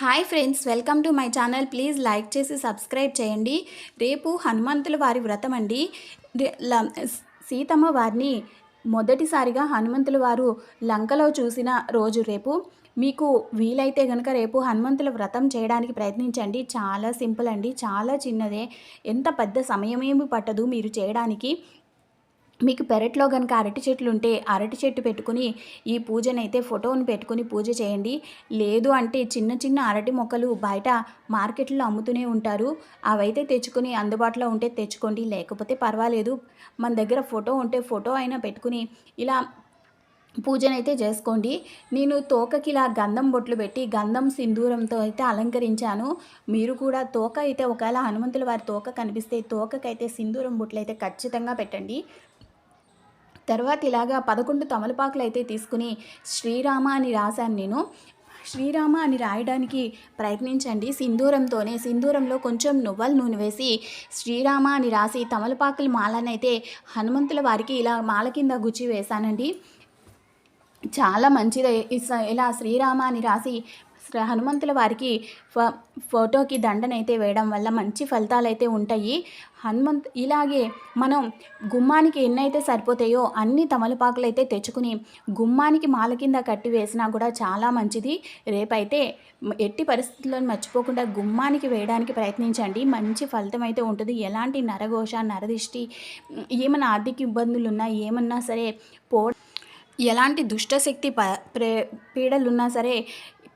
Hi friends welcome to my channel. Please like చేసి subscribe చేయండి. రేపు హనుమంతుల వారి వ్రతం అండి. సీతమ్మ వారిని మొదటిసారిగా హనుమంతుల వారు లంకలో చూసిన రోజు రేపు. మీకు వీలైతే కనుక రేపు హనుమంతుల వ్రతం చేయడానికి ప్రయత్నించండి. చాలా సింపుల్ అండి చాలా చిన్నదే. ఎంత పెద్ద సమయమేమి పట్టదు మీరు చేయడానికి. మీకు పెరట్లో కనుక అరటి చెట్లు ఉంటే అరటి చెట్టు పెట్టుకుని ఈ పూజనైతే ఫోటోను పెట్టుకుని పూజ చేయండి. లేదు అంటే చిన్న చిన్న అరటి మొక్కలు బయట మార్కెట్లో అమ్ముతూనే ఉంటారు. అవైతే తెచ్చుకుని అందుబాటులో ఉంటే తెచ్చుకోండి. లేకపోతే పర్వాలేదు. మన దగ్గర ఫోటో ఉంటే ఫోటో అయినా పెట్టుకుని ఇలా పూజనైతే చేసుకోండి. నేను తోకకి ఇలా గంధం బొట్లు పెట్టి గంధం సింధూరంతో అయితే అలంకరించాను. మీరు కూడా తోక అయితే ఒకవేళ హనుమంతుల వారి తోక కనిపిస్తే తోకకైతే సింధూరం బొట్లు అయితే ఖచ్చితంగా పెట్టండి. తర్వాత ఇలాగా పదకొండు తమలపాకులు అయితే తీసుకుని శ్రీరామ అని రాశాను నేను. శ్రీరామ అని రాయడానికి ప్రయత్నించండి. సింధూరంతోనే సింధూరంలో కొంచెం నువ్వుల నూనె వేసి శ్రీరామ అని రాసి తమలపాకుల మాలనైతే హనుమంతుల వారికి ఇలా మాల కింద గుచ్చి వేశానండి. చాలా మంచిది. ఇలా శ్రీరామ అని రాసి హనుమంతుల వారికి ఫ ఫోటోకి దండనైతే వేయడం వల్ల మంచి ఫలితాలు అయితే ఉంటాయి. హనుమంత్ ఇలాగే మనం గుమ్మానికి ఎన్నైతే సరిపోతాయో అన్ని తమలపాకులు అయితే తెచ్చుకుని గుమ్మానికి మాల కింద కట్టి వేసినా కూడా చాలా మంచిది. రేపైతే ఎట్టి పరిస్థితుల్లో మర్చిపోకుండా గుమ్మానికి వేయడానికి ప్రయత్నించండి. మంచి ఫలితం అయితే ఉంటుంది. ఎలాంటి నరఘోష నరదిష్టి ఏమైనా ఆర్థిక ఇబ్బందులు ఉన్నా ఏమన్నా సరే పో ఎలాంటి దుష్టశక్తి ప ప్రే పీడలున్నా సరే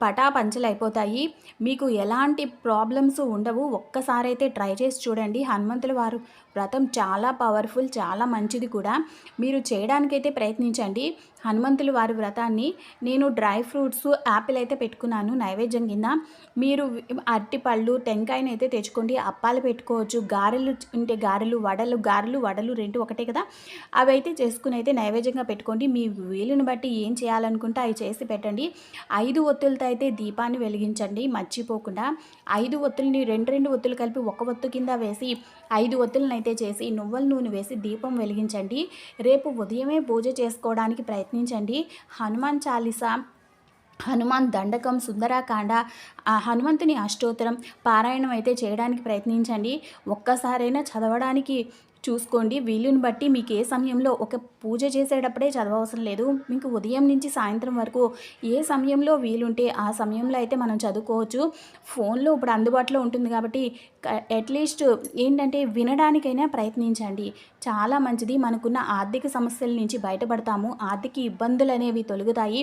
పటాపంచలైపోతాయి. అయిపోతాయి మీకు ఎలాంటి ప్రాబ్లమ్స్ ఉండవు. ఒక్కసారైతే ట్రై చేసి చూడండి. హనుమంతుల వారు వ్రతం చాలా పవర్ఫుల్ చాలా మంచిది కూడా. మీరు చేయడానికైతే ప్రయత్నించండి. హనుమంతుల వారి వ్రతాన్ని నేను డ్రై ఫ్రూట్స్ యాపిల్ అయితే పెట్టుకున్నాను నైవేద్యం కింద. మీరు అరటిపళ్ళు టెంకాయని అయితే తెచ్చుకోండి. అప్పాలు పెట్టుకోవచ్చు. గారెలు ఉంటే గారెలు వడలు గారెలు వడలు రెండు ఒకటే కదా. అవి అయితే చేసుకుని అయితే నైవేద్యంగా పెట్టుకోండి. మీ వీలుని బట్టి ఏం చేయాలనుకుంటే అవి చేసి పెట్టండి. ఐదు ఒత్తులతో అయితే దీపాన్ని వెలిగించండి. మర్చిపోకుండా ఐదు ఒత్తుల్ని రెండు రెండు ఒత్తులు కలిపి ఒక ఒత్తు కింద వేసి ఐదు ఒత్తులను అయితే చేసి నువ్వుల నూనె వేసి దీపం వెలిగించండి. రేపు ఉదయమే పూజ చేసుకోవడానికి ప్రయత్నం ప్రయత్నించండి. హనుమాన్ చాలీసా హనుమాన్ దండకం సుందరాకాండ ఆ హనుమంతుని అష్టోత్తరం పారాయణం అయితే చేయడానికి ప్రయత్నించండి. ఒక్కసారైనా చదవడానికి చూసుకోండి. వీలుని బట్టి మీకు ఏ సమయంలో ఒక పూజ చేసేటప్పుడే చదవవసరం లేదు. మీకు ఉదయం నుంచి సాయంత్రం వరకు ఏ సమయంలో వీలుంటే ఆ సమయంలో అయితే మనం చదువుకోవచ్చు. ఫోన్లో ఇప్పుడు అందుబాటులో ఉంటుంది కాబట్టి అట్లీస్ట్ ఏంటంటే వినడానికైనా ప్రయత్నించండి. చాలా మంచిది. మనకున్న ఆర్థిక సమస్యల నుంచి బయటపడతాము. ఆర్థిక ఇబ్బందులు అనేవి తొలుగుతాయి.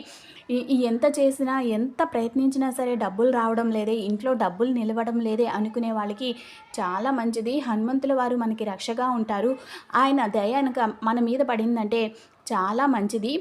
ఎంత చేసినా ఎంత ప్రయత్నించినా సరే డబ్బులు రావడం లేదే ఇంట్లో డబ్బులు నిలవడం లేదే అనుకునే వాళ్ళకి చాలా మంచిది. హనుమంతుల వారు మనకి రక్షగా ఉంటారు. ఆయన దయ కనుక మన మీద పడిందంటే చాలా మంచిది.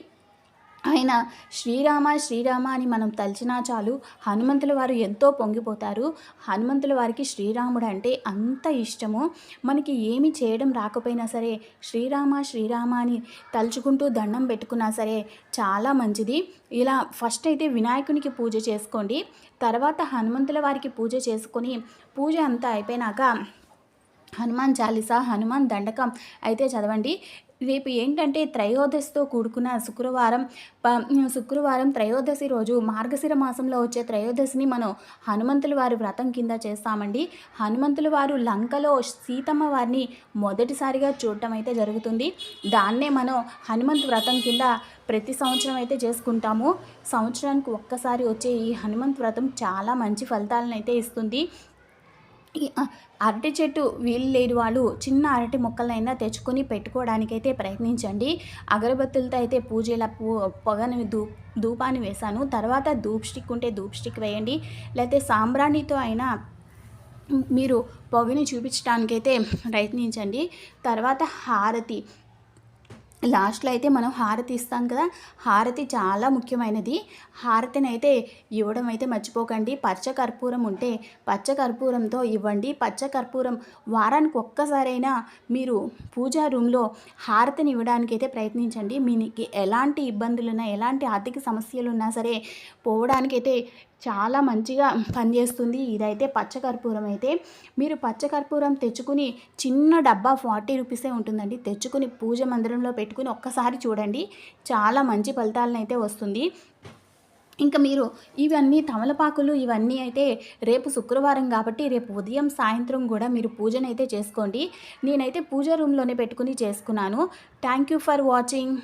ఆయన శ్రీరామ శ్రీరామ అని మనం తలిచినా చాలు. హనుమంతుల వారు ఎంతో పొంగిపోతారు. హనుమంతుల వారికి శ్రీరాముడు అంటే అంత ఇష్టము. మనకి ఏమి చేయడం రాకపోయినా సరే శ్రీరామ శ్రీరామ అని తలుచుకుంటూ దండం పెట్టుకున్నా సరే చాలా మంచిది. ఇలా ఫస్ట్ అయితే వినాయకునికి పూజ చేసుకోండి. తర్వాత హనుమంతుల వారికి పూజ చేసుకొని పూజ అంతా అయిపోయినాక హనుమాన్ చాలీసా హనుమాన్ దండకం అయితే చదవండి. రేపు ఏంటంటే త్రయోదశితో కూడుకున్న శుక్రవారం ప- శుక్రవారం త్రయోదశి రోజు మార్గశిర మాసంలో వచ్చే త్రయోదశిని మనం హనుమంతుల వారి వ్రతం కింద చేస్తామండి. హనుమంతుల వారు లంకలో సీతమ్మ వారిని మొదటిసారిగా చూడటం అయితే జరుగుతుంది. దాన్నే మనం హనుమంత్ వ్రతం కింద ప్రతి సంవత్సరం అయితే చేసుకుంటాము. సంవత్సరానికి ఒక్కసారి వచ్చే ఈ హనుమంత్ వ్రతం చాలా మంచి ఫలితాలను అయితే ఇస్తుంది. అరటి చెట్టు వీలు లేని వాళ్ళు చిన్న అరటి మొక్కలైనా తెచ్చుకొని పెట్టుకోవడానికైతే ప్రయత్నించండి. అగరబత్తులతో అయితే పూజల పూ పొగని దూ ధూపాన్ని వేశాను. తర్వాత ధూప్ స్టిక్ ఉంటే ధూప్ స్టిక్ వేయండి. లేకపోతే సాంబ్రాణితో అయినా మీరు పొగని చూపించడానికైతే ప్రయత్నించండి. తర్వాత హారతి. లాస్ట్లో అయితే మనం హారతి ఇస్తాం కదా హారతి చాలా ముఖ్యమైనది. హారతిని అయితే ఇవ్వడం అయితే మర్చిపోకండి. పచ్చ కర్పూరం ఉంటే పచ్చ కర్పూరంతో ఇవ్వండి. పచ్చ కర్పూరం వారానికి ఒక్కసారైనా మీరు పూజా రూమ్లో హారతిని ఇవ్వడానికి అయితే ప్రయత్నించండి. మీకు ఎలాంటి ఇబ్బందులున్నా ఎలాంటి ఆర్థిక సమస్యలు ఉన్నా సరే పోవడానికైతే చాలా మంచిగా పనిచేస్తుంది ఇదైతే పచ్చకర్పూరం అయితే. మీరు పచ్చకర్పూరం తెచ్చుకుని చిన్న డబ్బా ఫార్టీ రూపీసే ఉంటుందండి. తెచ్చుకుని పూజ మందిరంలో పెట్టుకుని ఒక్కసారి చూడండి. చాలా మంచి ఫలితాలనైతే అయితే వస్తుంది. ఇంకా మీరు ఇవన్నీ తమలపాకులు ఇవన్నీ అయితే రేపు శుక్రవారం కాబట్టి రేపు ఉదయం సాయంత్రం కూడా మీరు పూజనైతే చేసుకోండి. నేనైతే పూజ రూమ్లోనే పెట్టుకుని చేసుకున్నాను. Thank you for watching